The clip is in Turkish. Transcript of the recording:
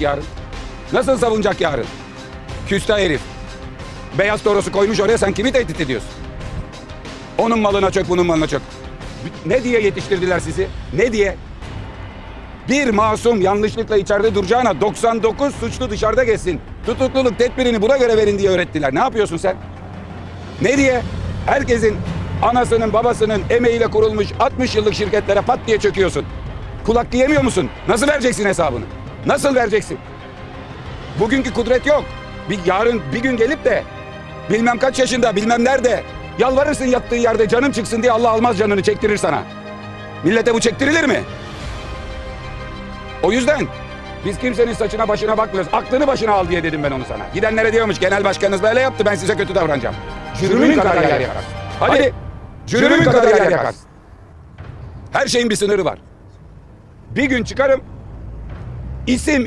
yarın? Nasıl savunacak yarın? Küstah herif. Beyaz torosu koymuş oraya sen kimi tehdit ediyorsun? Onun malına çök bunun malına çök. Ne diye yetiştirdiler sizi? Ne diye? Bir masum yanlışlıkla içeride duracağına 99 suçlu dışarıda geçsin. Tutukluluk tedbirini buna göre verin diye öğrettiler. Ne yapıyorsun sen? Ne diye? Herkesin anasının babasının emeğiyle kurulmuş 60 yıllık şirketlere pat diye çöküyorsun. Kulak diyemiyor musun? Nasıl vereceksin hesabını? Nasıl vereceksin? Bugünkü kudret yok. Bir yarın bir gün gelip de bilmem kaç yaşında bilmem nerede yalvarırsın yattığı yerde canım çıksın diye Allah almaz canını çektirir sana. Millete bu çektirilir mi? O yüzden biz kimsenin saçına başına bakmıyoruz. Aklını başına al diye dedim ben onu sana. Gidenlere diyormuş genel başkanınız böyle yaptı ben size kötü davranacağım. Cürümün kadar yer yakarsın. Hadi cürümün kadar yer yakarsın. Her şeyin bir sınırı var. Bir gün çıkarım isim